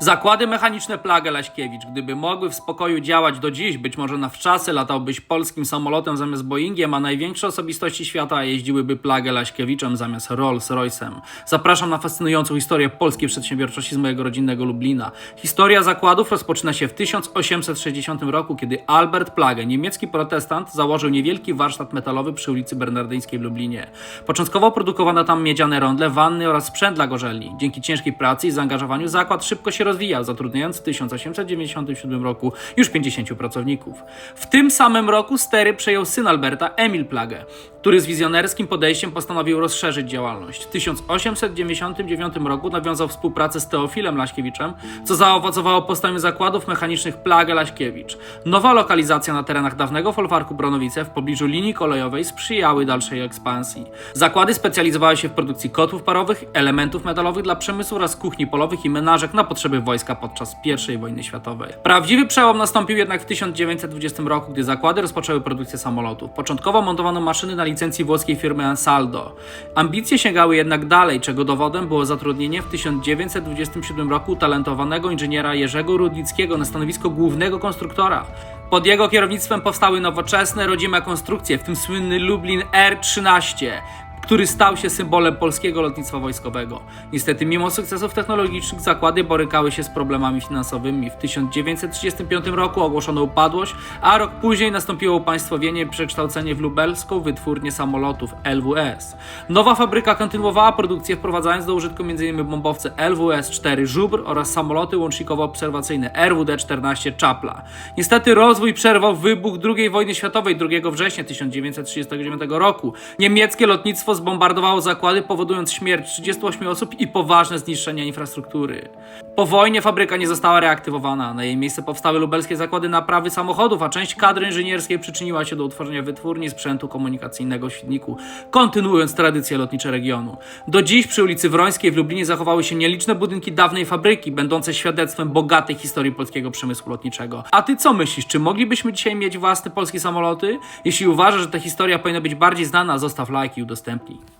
Zakłady mechaniczne Plagę Laśkiewicz, gdyby mogły w spokoju działać do dziś, być może na wczasy latałbyś polskim samolotem zamiast Boeingiem, a największe osobistości świata jeździłyby Plagę Laśkiewiczem zamiast Rolls-Royce'em. Zapraszam na fascynującą historię polskiej przedsiębiorczości z mojego rodzinnego Lublina. Historia zakładów rozpoczyna się w 1860 roku, kiedy Albert Plagę, niemiecki protestant, założył niewielki warsztat metalowy przy ulicy Bernardyńskiej w Lublinie. Początkowo produkowano tam miedziane rondle, wanny oraz sprzęt dla gorzelni. Dzięki ciężkiej pracy i zaangażowaniu zakład szybko się rozwijał, zatrudniając w 1897 roku już 50 pracowników. W tym samym roku stery przejął syn Alberta, Emil Plagę, który z wizjonerskim podejściem postanowił rozszerzyć działalność. W 1899 roku nawiązał współpracę z Teofilem Laśkiewiczem, co zaowocowało powstaniem zakładów mechanicznych Plagę Laśkiewicz. Nowa lokalizacja na terenach dawnego folwarku Bronowice w pobliżu linii kolejowej sprzyjały dalszej ekspansji. Zakłady specjalizowały się w produkcji kotłów parowych, elementów metalowych dla przemysłu oraz kuchni polowych i menażek na potrzeby wojska podczas I wojny światowej. Prawdziwy przełom nastąpił jednak w 1920 roku, gdy zakłady rozpoczęły produkcję samolotów. Początkowo montowano maszyny na licencji włoskiej firmy Ansaldo. Ambicje sięgały jednak dalej, czego dowodem było zatrudnienie w 1927 roku talentowanego inżyniera Jerzego Rudnickiego na stanowisko głównego konstruktora. Pod jego kierownictwem powstały nowoczesne, rodzime konstrukcje, w tym słynny Lublin R-13, który stał się symbolem polskiego lotnictwa wojskowego. Niestety, mimo sukcesów technologicznych, zakłady borykały się z problemami finansowymi. W 1935 roku ogłoszono upadłość, a rok później nastąpiło upaństwowienie i przekształcenie w lubelską wytwórnię samolotów LWS. Nowa fabryka kontynuowała produkcję, wprowadzając do użytku m.in. bombowce LWS-4 Żubr oraz samoloty łącznikowo-obserwacyjne RWD-14 Czapla. Niestety rozwój przerwał wybuch II wojny światowej 2 września 1939 roku. Niemieckie lotnictwo zbombardowało zakłady, powodując śmierć 38 osób i poważne zniszczenia infrastruktury. Po wojnie fabryka nie została reaktywowana. Na jej miejsce powstały lubelskie zakłady naprawy samochodów, a część kadry inżynierskiej przyczyniła się do utworzenia wytwórni sprzętu komunikacyjnego w Świdniku, kontynuując tradycje lotnicze regionu. Do dziś przy ulicy Wrońskiej w Lublinie zachowały się nieliczne budynki dawnej fabryki, będące świadectwem bogatej historii polskiego przemysłu lotniczego. A ty co myślisz? Czy moglibyśmy dzisiaj mieć własne polskie samoloty? Jeśli uważasz, że ta historia powinna być bardziej znana, zostaw like i udostępnij. Hockey.